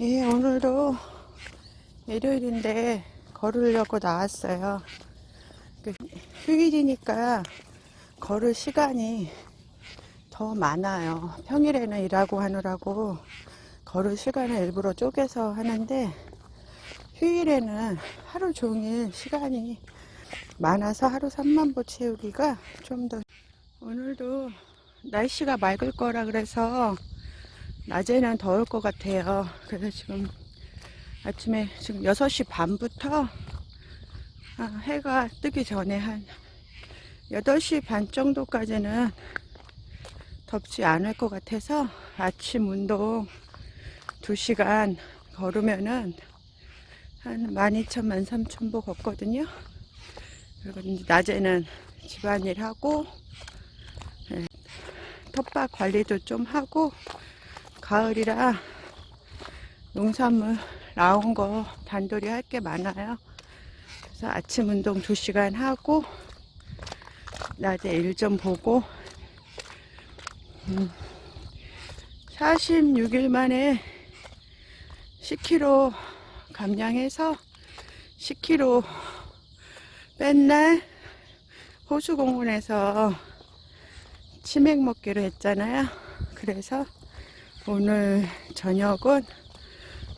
예, 오늘도 일요일인데 걸으려고 나왔어요. 그 휴일이니까 걸을 시간이 더 많아요. 평일에는 일하고 하느라고 걸을 시간을 일부러 쪼개서 하는데 휴일에는 하루 종일 시간이 많아서 하루 3만 보 채우기가 좀 더 오늘도 날씨가 맑을 거라 그래서 낮에는 더울 것 같아요. 그래서 지금 아침에 지금 6시 반부터 아, 해가 뜨기 전에 한 8시 반 정도까지는 덥지 않을 것 같아서 아침 운동 2시간 걸으면은 한 12,000, 13,000보 걷거든요. 그리고 낮에는 집안일 하고 예, 텃밭 관리도 좀 하고 가을이라 농산물 나온 거 단돌이 할 게 많아요. 그래서 아침 운동 2시간 하고 낮에 일 좀 보고 음, 46일 만에 10kg 감량해서 10kg 뺀 날 호수공원에서 치맥 먹기로 했잖아요. 그래서 오늘 저녁은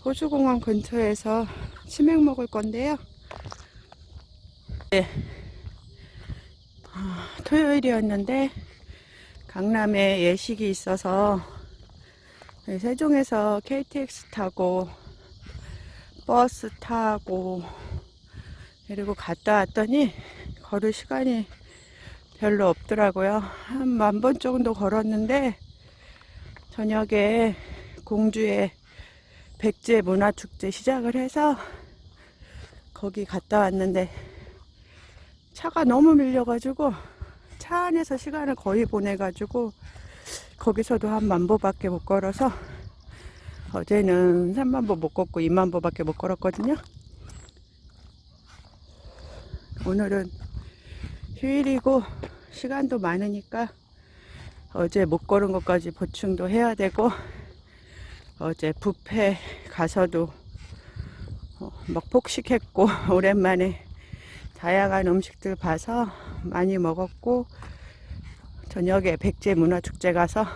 호수공원 근처에서 치맥 먹을 건데요. 네. 아, 토요일이었는데 강남에 예식이 있어서 네, 세종에서 KTX 타고 버스 타고 그리고 갔다 왔더니 걸을 시간이 별로 없더라고요. 한 만 번 정도 걸었는데 저녁에 공주의 백제 문화축제 시작을 해서 거기 갔다 왔는데 차가 너무 밀려가지고 차 안에서 시간을 거의 보내가지고 거기서도 한 만보밖에 못 걸어서 어제는 3만보 못 걷고 2만보밖에 못 걸었거든요. 오늘은 휴일이고 시간도 많으니까 어제 못 걸은 것까지 보충도 해야 되고 어제 뷔페 가서도 어, 막 폭식했고 오랜만에 다양한 음식들 봐서 많이 먹었고 저녁에 백제 문화축제 가서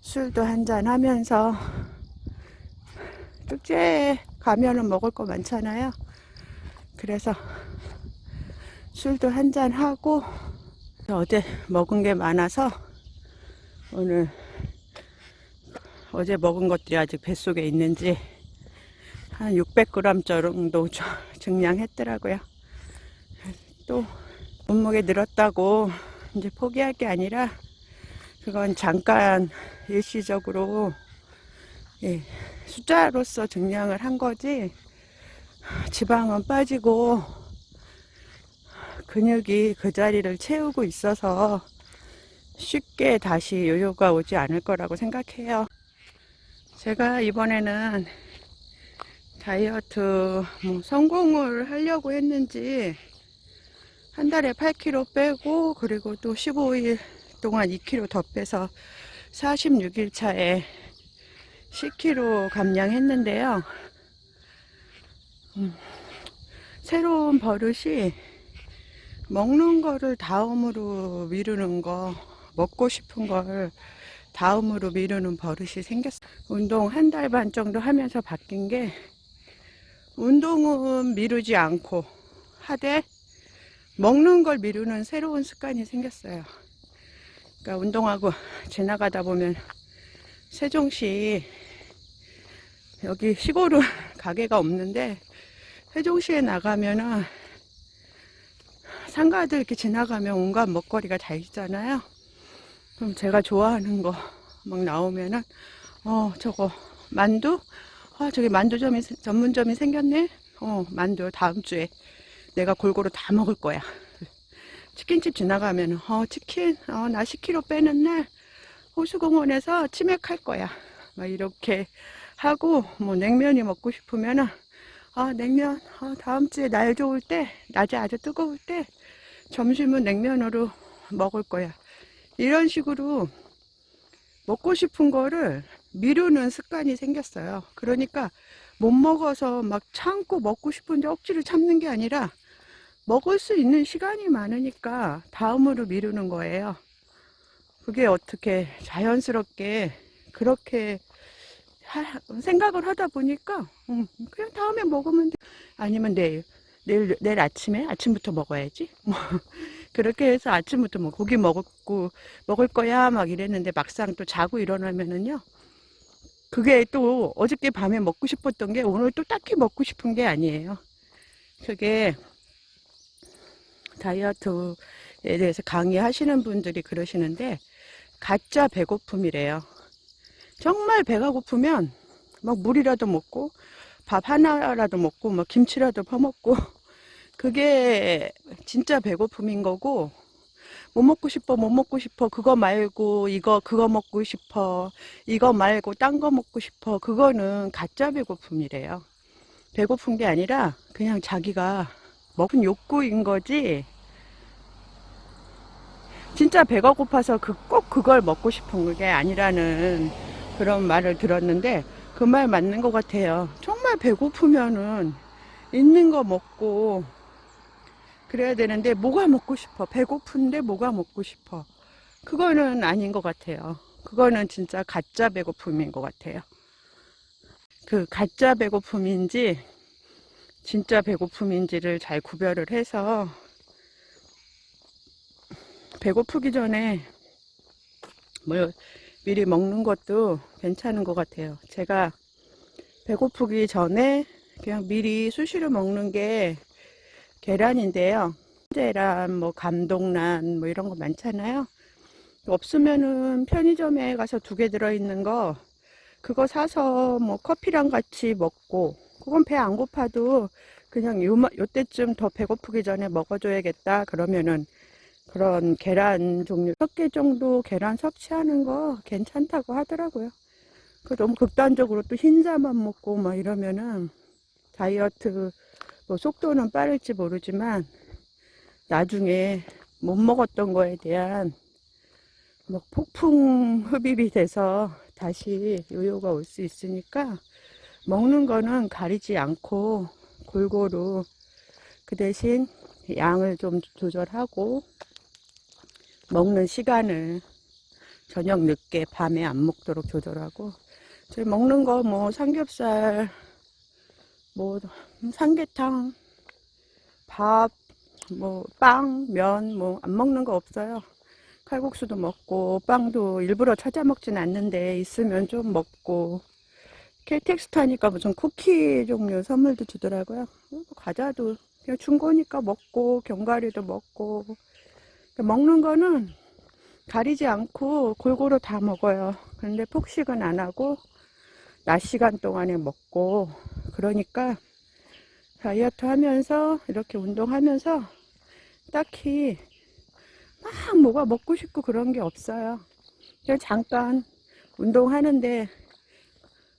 술도 한잔 하면서 축제에 가면은 먹을 거 많잖아요. 그래서 술도 한잔 하고 어제 먹은 게 많아서 오늘 어제 먹은 것들이 아직 뱃속에 있는지 한 600g 정도 저- 증량했더라고요. 또 몸무게 늘었다고 이제 포기할 게 아니라 그건 잠깐 일시적으로 예, 숫자로서 증량을 한 거지 지방은 빠지고 근육이 그 자리를 채우고 있어서 쉽게 다시 요요가 오지 않을 거라고 생각해요. 제가 이번에는 다이어트 뭐 성공을 하려고 했는지 한 달에 8kg 빼고 그리고 또 15일 동안 2kg 더 빼서 46일 차에 10kg 감량했는데요. 음, 새로운 버릇이 먹는 거를 다음으로 미루는 거, 먹고 싶은 걸 다음으로 미루는 버릇이 생겼어요. 운동 한 달 반 정도 하면서 바뀐 게 운동은 미루지 않고 하되 먹는 걸 미루는 새로운 습관이 생겼어요. 그러니까 운동하고 지나가다 보면 세종시 여기 시골은 가게가 없는데 세종시에 나가면은 상가들 이렇게 지나가면 온갖 먹거리가 다 있잖아요. 그럼 제가 좋아하는 거 막 나오면은 어 저거 만두 아 저기 만두점이 전문점이 생겼네. 어 만두 다음 주에 내가 골고루 다 먹을 거야. 치킨집 지나가면 어 치킨 어 나 10kg 빼는 날 호수공원에서 치맥할 거야. 막 이렇게 하고 뭐 냉면이 먹고 싶으면은 아 냉면 아, 다음 주에 날 좋을 때 낮에 아주 뜨거울 때 점심은 냉면으로 먹을 거야. 이런 식으로 먹고 싶은 거를 미루는 습관이 생겼어요. 그러니까 못 먹어서 막 참고 먹고 싶은데 억지로 참는 게 아니라 먹을 수 있는 시간이 많으니까 다음으로 미루는 거예요. 그게 어떻게 자연스럽게 그렇게 하- 생각을 하다 보니까 음, 그냥 다음에 먹으면 돼. 아니면 내일 내일 내일 아침에 아침부터 먹어야지. 뭐 그렇게 해서 아침부터 뭐 고기 먹고 먹을 거야 막 이랬는데 막상 또 자고 일어나면은요. 그게 또 어저께 밤에 먹고 싶었던 게 오늘 또 딱히 먹고 싶은 게 아니에요. 그게 다이어트에 대해서 강의하시는 분들이 그러시는데 가짜 배고픔이래요. 정말 배가 고프면 막 물이라도 먹고 밥 하나라도 먹고 막 김치라도 퍼먹고 그게 진짜 배고픔인 거고 뭐 먹고 싶어 뭐 먹고 싶어 그거 말고 이거 그거 먹고 싶어 이거 말고 딴 거 먹고 싶어 그거는 가짜 배고픔이래요. 배고픈 게 아니라 그냥 자기가 먹은 욕구인 거지 진짜 배가 고파서 그 꼭 그걸 먹고 싶은 게 아니라는 그런 말을 들었는데 그 말 맞는 것 같아요. 정말 배고프면은 있는 거 먹고 그래야 되는데 뭐가 먹고 싶어? 배고픈데 뭐가 먹고 싶어? 그거는 아닌 것 같아요. 그거는 진짜 가짜 배고픔인 것 같아요. 그 가짜 배고픔인지 진짜 배고픔인지를 잘 구별을 해서 배고프기 전에 뭐 미리 먹는 것도 괜찮은 것 같아요. 제가 배고프기 전에 그냥 미리 수시로 먹는 게 계란인데요. 계란, 뭐 감동란, 뭐 이런 거 많잖아요. 없으면은 편의점에 가서 두 개 들어있는 거 그거 사서 뭐 커피랑 같이 먹고 그건 배 안 고파도 그냥 요, 요때쯤 더 배고프기 전에 먹어줘야겠다 그러면은 그런 계란 종류 몇 개 정도 계란 섭취하는 거 괜찮다고 하더라고요. 그 너무 극단적으로 또 흰자만 먹고 막 이러면은 다이어트 뭐 속도는 빠를지 모르지만 나중에 못 먹었던 거에 대한 뭐 폭풍 흡입이 돼서 다시 요요가 올 수 있으니까 먹는 거는 가리지 않고 골고루 그 대신 양을 좀 조절하고 먹는 시간을 저녁 늦게 밤에 안 먹도록 조절하고 저희 먹는 거 뭐 삼겹살 뭐 삼계탕 밥 뭐 빵 면 뭐 안 먹는 거 없어요. 칼국수도 먹고 빵도 일부러 찾아 먹진 않는데 있으면 좀 먹고. KTX 타니까 무슨 쿠키 종류 선물도 주더라고요. 과자도 그냥 준 거니까 먹고 견과류도 먹고. 먹는 거는 가리지 않고 골고루 다 먹어요. 근데 폭식은 안 하고 낮 시간 동안에 먹고. 그러니까 다이어트 하면서 이렇게 운동하면서 딱히 막 뭐가 먹고 싶고 그런 게 없어요. 그냥 잠깐 운동하는데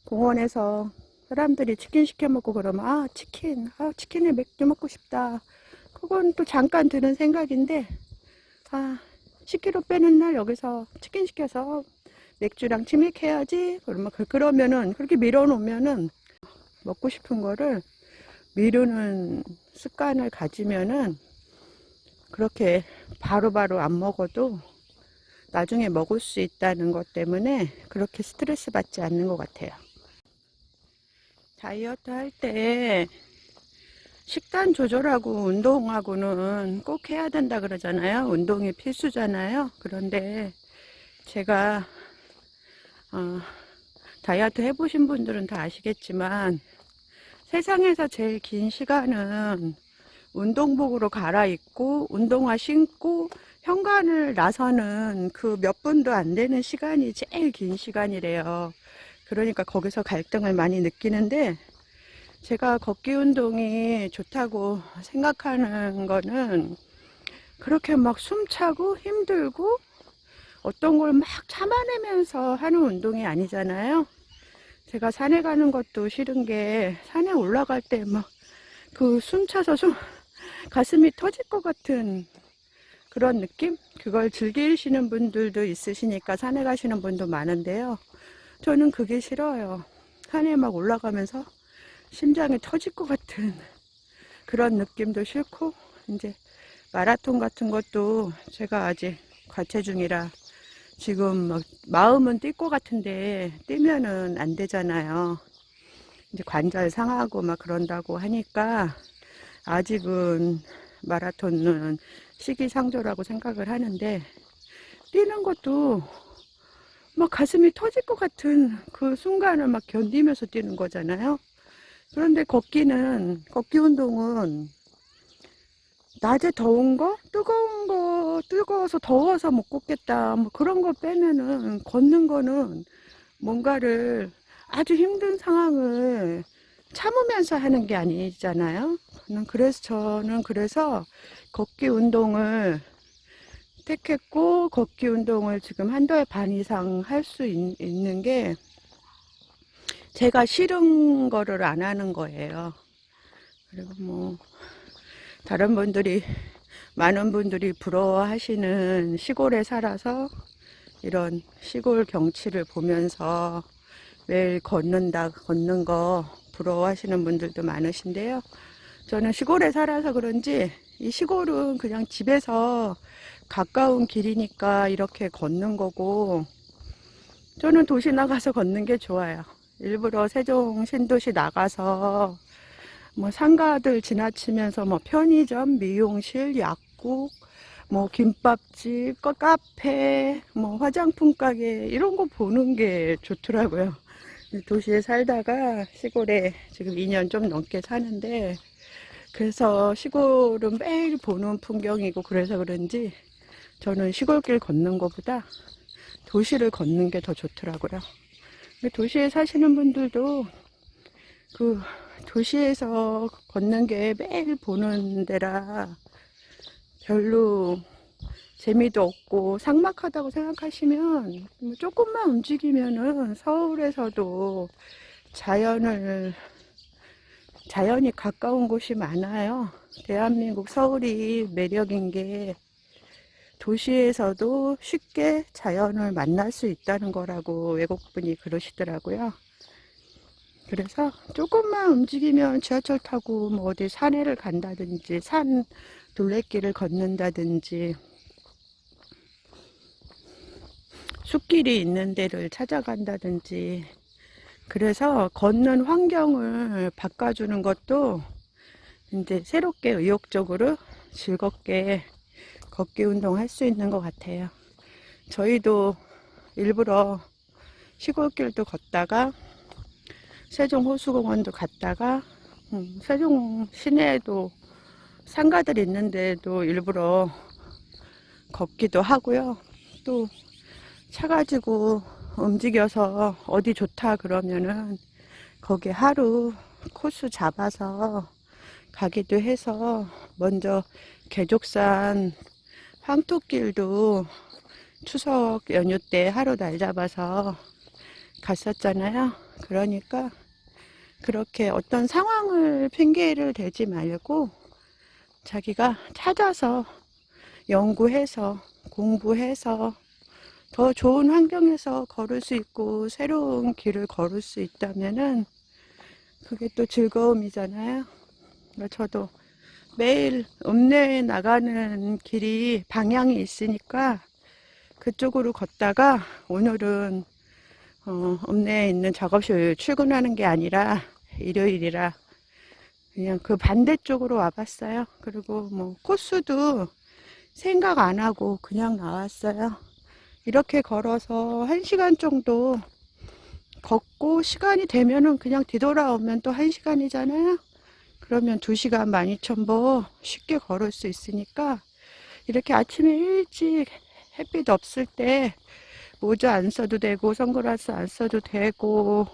공원에서 사람들이 치킨 시켜 먹고 그러면 아 치킨 아 치킨에 맥주 먹고 싶다. 그건 또 잠깐 드는 생각인데 아, 10kg 빼는 날 여기서 치킨 시켜서 맥주랑 치맥 해야지. 그러면 그- 그러면은 그렇게 밀어놓으면은 먹고 싶은 거를 미루는 습관을 가지면은 그렇게 바로 바로 안 먹어도 나중에 먹을 수 있다는 것 때문에 그렇게 스트레스 받지 않는 것 같아요. 다이어트 할 때 식단 조절하고 운동하고는 꼭 해야 된다 그러잖아요. 운동이 필수잖아요. 그런데 제가 어, 다이어트 해보신 분들은 다 아시겠지만 세상에서 제일 긴 시간은 운동복으로 갈아입고 운동화 신고 현관을 나서는 그 몇 분도 안 되는 시간이 제일 긴 시간이래요. 그러니까 거기서 갈등을 많이 느끼는데 제가 걷기 운동이 좋다고 생각하는 거는 그렇게 막 숨차고 힘들고 어떤 걸 막 참아내면서 하는 운동이 아니잖아요. 제가 산에 가는 것도 싫은 게 산에 올라갈 때 막 그 숨 차서 숨 가슴이 터질 것 같은 그런 느낌? 그걸 즐기시는 분들도 있으시니까 산에 가시는 분도 많은데요. 저는 그게 싫어요. 산에 막 올라가면서 심장이 터질 것 같은 그런 느낌도 싫고, 이제 마라톤 같은 것도 제가 아직 과체 중이라 지금 막 마음은 뛸 것 같은데 뛰면은 안 되잖아요. 이제 관절 상하고 막 그런다고 하니까 아직은 마라톤은 시기상조라고 생각을 하는데 뛰는 것도 막 가슴이 터질 것 같은 그 순간을 막 견디면서 뛰는 거잖아요. 그런데 걷기는, 걷기 운동은 낮에 더운 거, 뜨거운 거, 뜨거워서 더워서 못 걷겠다. 뭐 그런 거 빼면은 걷는 거는 뭔가를 아주 힘든 상황을 참으면서 하는 게 아니잖아요. 저는 그래서 저는 그래서 걷기 운동을 택했고 걷기 운동을 지금 한 달 반 이상 할 수 있는 게 제가 싫은 거를 안 하는 거예요. 그리고 뭐 다른 분들이 많은 분들이 부러워하시는 시골에 살아서 이런 시골 경치를 보면서 매일 걷는다 걷는 거 부러워하시는 분들도 많으신데요. 저는 시골에 살아서 그런지 이 시골은 그냥 집에서 가까운 길이니까 이렇게 걷는 거고 저는 도시 나가서 걷는 게 좋아요. 일부러 세종 신도시 나가서 뭐 상가들 지나치면서 뭐 편의점, 미용실, 약국, 뭐 김밥집, 거- 카페, 뭐 화장품 가게 이런 거 보는 게 좋더라고요. 도시에 살다가 시골에 지금 2년 좀 넘게 사는데 그래서 시골은 매일 보는 풍경이고 그래서 그런지 저는 시골길 걷는 것보다 도시를 걷는 게 더 좋더라고요. 도시에 사시는 분들도 그 도시에서 걷는 게 매일 보는 데라 별로 재미도 없고 삭막하다고 생각하시면 뭐 조금만 움직이면은 서울에서도 자연을 자연이 가까운 곳이 많아요. 대한민국 서울이 매력인 게 도시에서도 쉽게 자연을 만날 수 있다는 거라고 외국분이 그러시더라고요. 그래서 조금만 움직이면 지하철 타고 뭐 어디 산에를 간다든지 산 둘레길을 걷는다든지 숲길이 있는 데를 찾아간다든지 그래서 걷는 환경을 바꿔주는 것도 이제 새롭게 의욕적으로 즐겁게 걷기 운동 할 수 있는 것 같아요. 저희도 일부러 시골길도 걷다가 세종 호수공원도 갔다가 음, 세종 시내에도 상가들 있는데도 일부러 걷기도 하고요. 또 차 가지고 움직여서 어디 좋다 그러면은 거기 하루 코스 잡아서 가기도 해서 먼저 개족산 황토길도 추석 연휴 때 하루 날 잡아서 갔었잖아요. 그러니까 그렇게 어떤 상황을 핑계를 대지 말고 자기가 찾아서 연구해서 공부해서 더 좋은 환경에서 걸을 수 있고 새로운 길을 걸을 수 있다면은 그게 또 즐거움이잖아요. 그러니까 저도 매일 읍내에 나가는 길이 방향이 있으니까 그쪽으로 걷다가 오늘은 어, 읍내에 있는 작업실 출근하는 게 아니라 일요일이라 그냥 그 반대쪽으로 와봤어요. 그리고 뭐 코스도 생각 안 하고 그냥 나왔어요. 이렇게 걸어서 한 시간 정도 걷고 시간이 되면은 그냥 뒤돌아오면 또한 시간이잖아요. 그러면 두 시간 12,000보 쉽게 걸을 수 있으니까 이렇게 아침에 일찍 햇빛 없을 때 모자 안 써도 되고 선글라스 안 써도 되고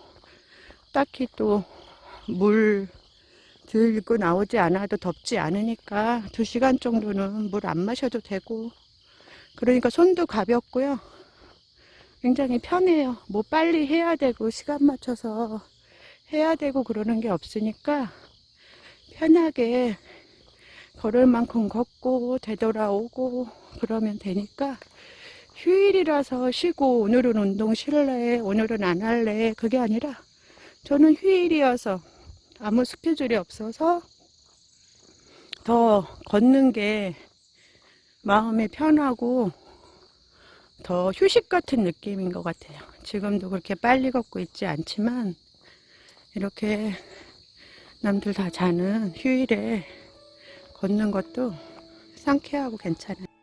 딱히 또 물 들고 나오지 않아도 덥지 않으니까 두 시간 정도는 물 안 마셔도 되고 그러니까 손도 가볍고요. 굉장히 편해요. 뭐 빨리 해야 되고 시간 맞춰서 해야 되고 그러는 게 없으니까 편하게 걸을 만큼 걷고 되돌아오고 그러면 되니까 휴일이라서 쉬고 오늘은 운동 쉴래 오늘은 안 할래 그게 아니라 저는 휴일이어서 아무 스케줄이 없어서 더 걷는 게 마음이 편하고 더 휴식 같은 느낌인 것 같아요. 지금도 그렇게 빨리 걷고 있지 않지만 이렇게 남들 다 자는 휴일에 걷는 것도 상쾌하고 괜찮아요.